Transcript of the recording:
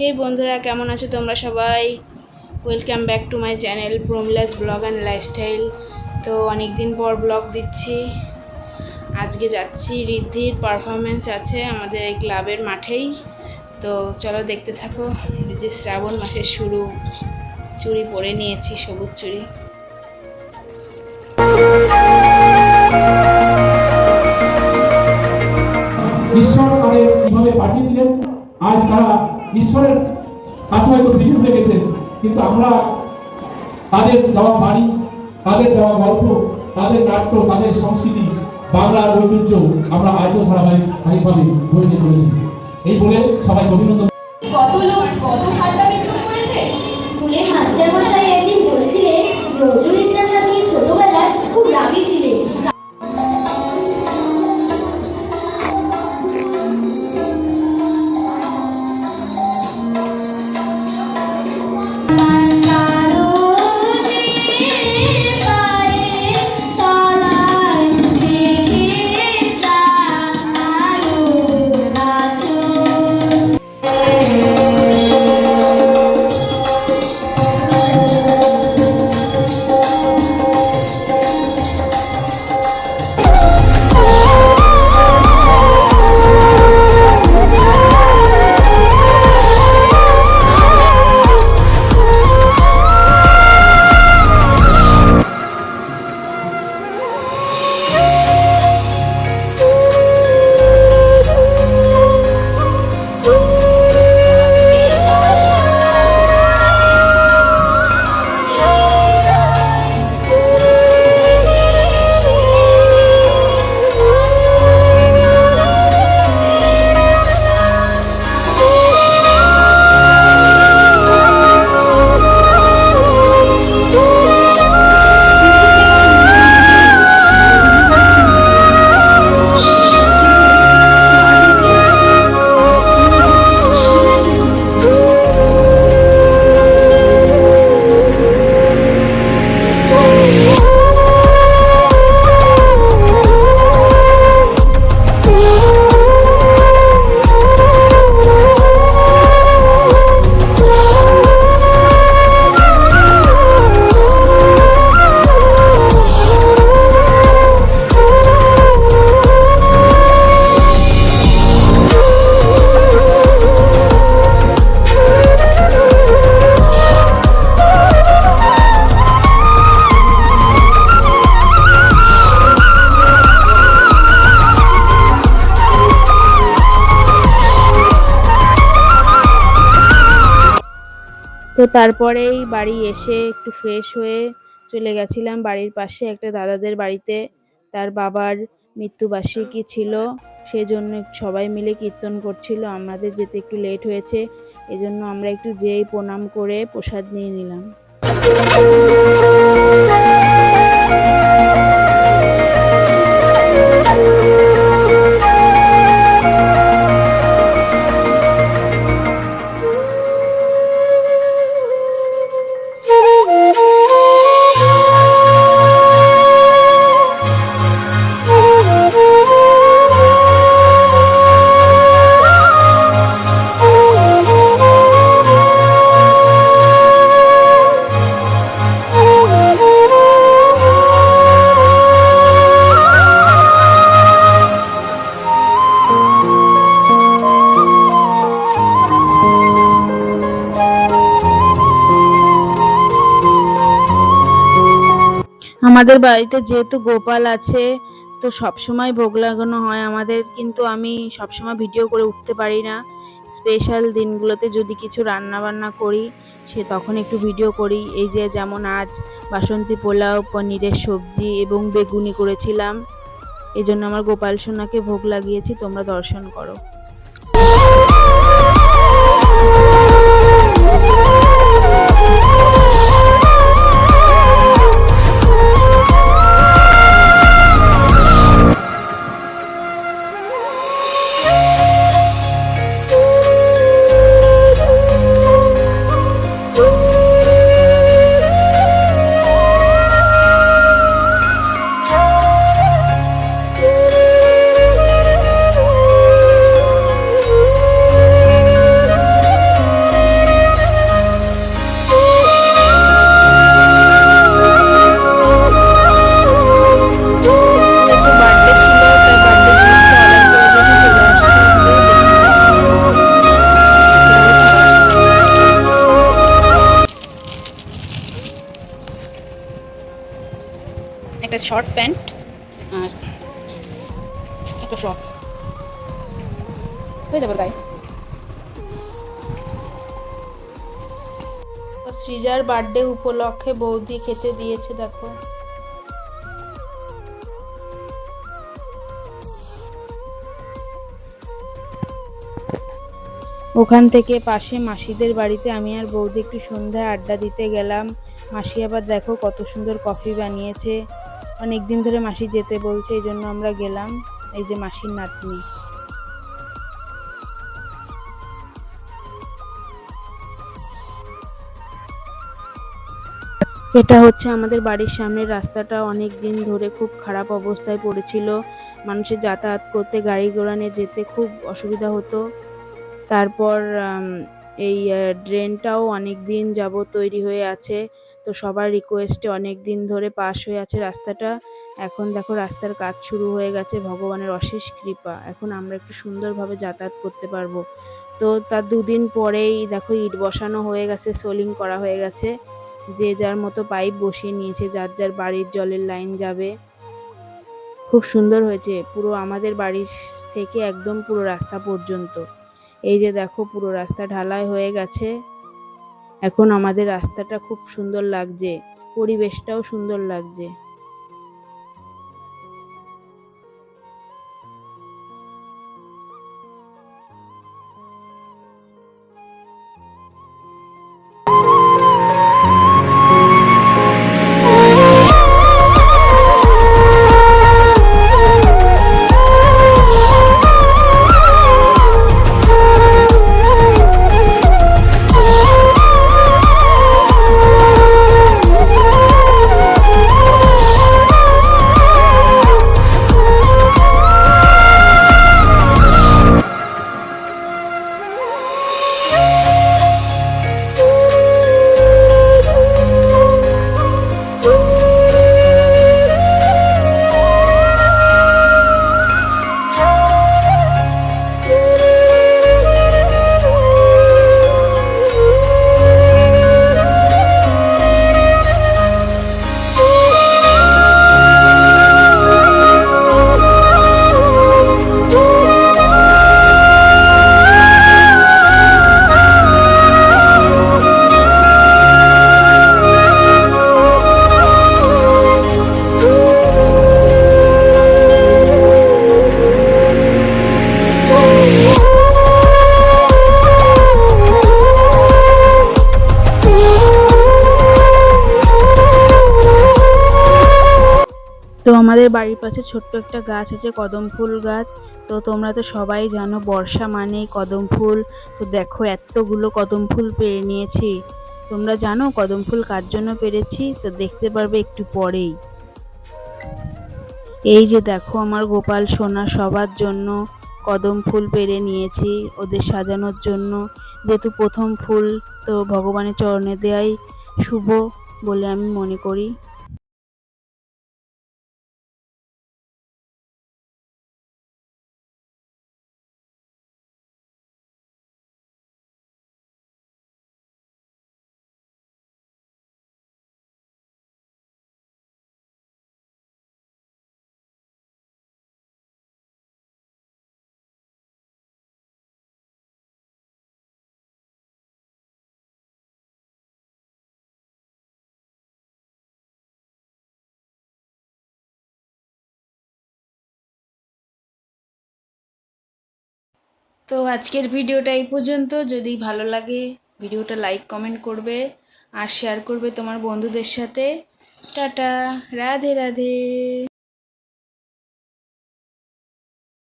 হে বন্ধুরা, কেমন আছো তোমরা সবাই? Welcome back to my channel Promila's blog and lifestyle তো অনেক দিন পর ব্লগ দিচ্ছি। আজকে যাচ্ছি, ঋদ্ধির পারফরমেন্স আছে আমাদের এই ক্লাবের মাঠেই। তো চলো দেখতে থাকো যে শ্রাবণ মাসের শুরু। চুড়ি পরে নিয়েছি, সবুজ দিলেন? আজ তারা ঈশ্বরের কাছে হয়তো বিচুপ লেগেছেন কিন্তু আমরা তাদের দেওয়া বাড়ি তাদের দেওয়া গল্প তাদের নাট্য তাদের সংস্কৃতি বাংলার ঐতিহ্য আমরা আজও ধারাবাহিক ধারাবাহিকভাবে ধরে নিয়ে চলেছি। এই বলে সবাই অভিনন্দন। কত লোক কত ঠান্ডা বিচুপ করেছে? স্কুলে মাস্টার মশাই একদিন বলছিলেন নজরুল ইসলাম নাকি ছোটবেলায় খুব রাগী ছিলেন। তো তারপরেই বাড়ি এসে একটু ফ্রেশ হয়ে চলে গেছিলাম বাড়ির পাশে একটা দাদাদের বাড়িতে। তার বাবার মৃত্যুবার্ষিকী ছিল, সেজন্য সবাই মিলে কীর্তন করছিল, আমাদের যেতে একটু লেট হয়েছে, এজন্য আমরা একটু যেই প্রণাম করে প্রসাদ নিয়ে নিলাম। আমাদের বাড়িতে যেহেতু গোপাল আছে, তো সবসময় ভোগ লাগানো হয় আমাদের, কিন্তু আমি সবসময় ভিডিও করে উঠতে পারি না। স্পেশাল দিনগুলোতে যদি কিছু রান্না বান্না করি, সে তখন একটু ভিডিও করি। এই যে যেমন আজ বাসন্তী পোলাও, পনিরের সবজি এবং বেগুনি করেছিলাম। এই জন্য আমার গোপাল সোনাকে ভোগ লাগিয়েছি, তোমরা দর্শন করো। শর্টস প্যান্ট আর একটা ফ্রক হয়ে যাবে গায়ে সৃজার বার্থডে উপলক্ষে বৌদি খেতে দিয়েছে, দেখো। ওখান থেকে পাশে মাসিদের বাড়িতে আমি আর বৌদি একটু সন্ধ্যায় আড্ডা দিতে গেলাম। মাসি আবার দেখো কত সুন্দর কফি বানিয়েছে। অনেক দিন ধরে মাসি যেতে বলছে, এই জন্য আমরা গেলাম, এই যে মাসির নাতনি। এটা হচ্ছে আমাদের বাড়ির সামনের রাস্তাটা। অনেক দিন ধরে খুব খারাপ অবস্থায় পড়েছিল। মানুষের যাতায়াত করতে, গাড়ি ঘোড়া নিয়ে যেতে খুব অসুবিধা হতো। তারপর এই ড্রেনটাও অনেক দিন যাবত তৈরি হয়ে আছে। তো সবার রিকোয়েস্টে অনেক দিন ধরে পাশ হয়ে আছে রাস্তাটা। এখন দেখো রাস্তার কাজ শুরু হয়ে গেছে, ভগবানের অশেষ কৃপা। এখন আমরা একটু সুন্দরভাবে যাতায়াত করতে পারব। তো তার দুদিন পরেই দেখো ইট বসানো হয়ে গেছে, সোলিং করা হয়ে গেছে। যে যার মতো পাইপ বসিয়ে নিয়েছে, যার যার বাড়ির জলের লাইন যাবে। খুব সুন্দর হয়েছে, পুরো আমাদের বাড়ির থেকে একদম পুরো রাস্তা পর্যন্ত। এই যে দেখো পুরো রাস্তা ঢালাই হয়ে গেছে। এখন আমাদের রাস্তাটা খুব সুন্দর লাগছে, পরিবেশটাও সুন্দর লাগছে। আমাদের বাড়ির পাশে ছোট্ট একটা গাছ আছে, কদম ফুল গাছ। তো তোমরা তো সবাই জানো বর্ষা মানেই কদম ফুল। তো দেখো এতগুলো কদম ফুল পেরে নিয়েছি। তোমরা জানো কদম ফুল কার জন্য পেরেছি? তো দেখতে পারবে একটু পরেই। এই যে দেখো আমার গোপাল সোনা সবার জন্য কদম ফুল পেরে নিয়েছি ওদের সাজানোর জন্য। যেহেতু প্রথম ফুল তো ভগবানের চরণে দেয়াই শুভ বলে আমি মনে করি। তো আজকের ভিডিওটা এই পর্যন্ত। যদি ভালো লাগে, ভিডিওটা লাইক কমেন্ট করবে আর শেয়ার করবে তোমার বন্ধুদের সাথে। টাটা, রাধে রাধে।